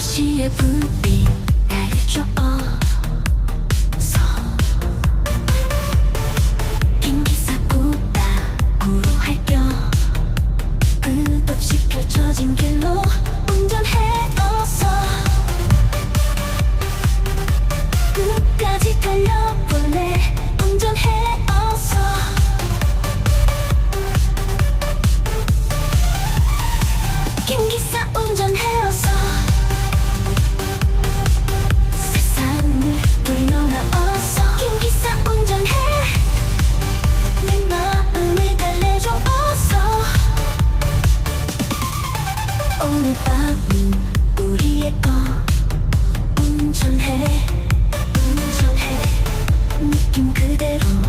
도시의 불빛 날 쫓아서 빙기사 꾸다 구로할 뼈 끝없이 펼쳐진 길로 운전해 어서 끝까지 달려볼래. 운전해 어서 빙기사 운전해 어서 오늘 밤은 우리의 어, 거 운전해 운전해. 느낌 그대로.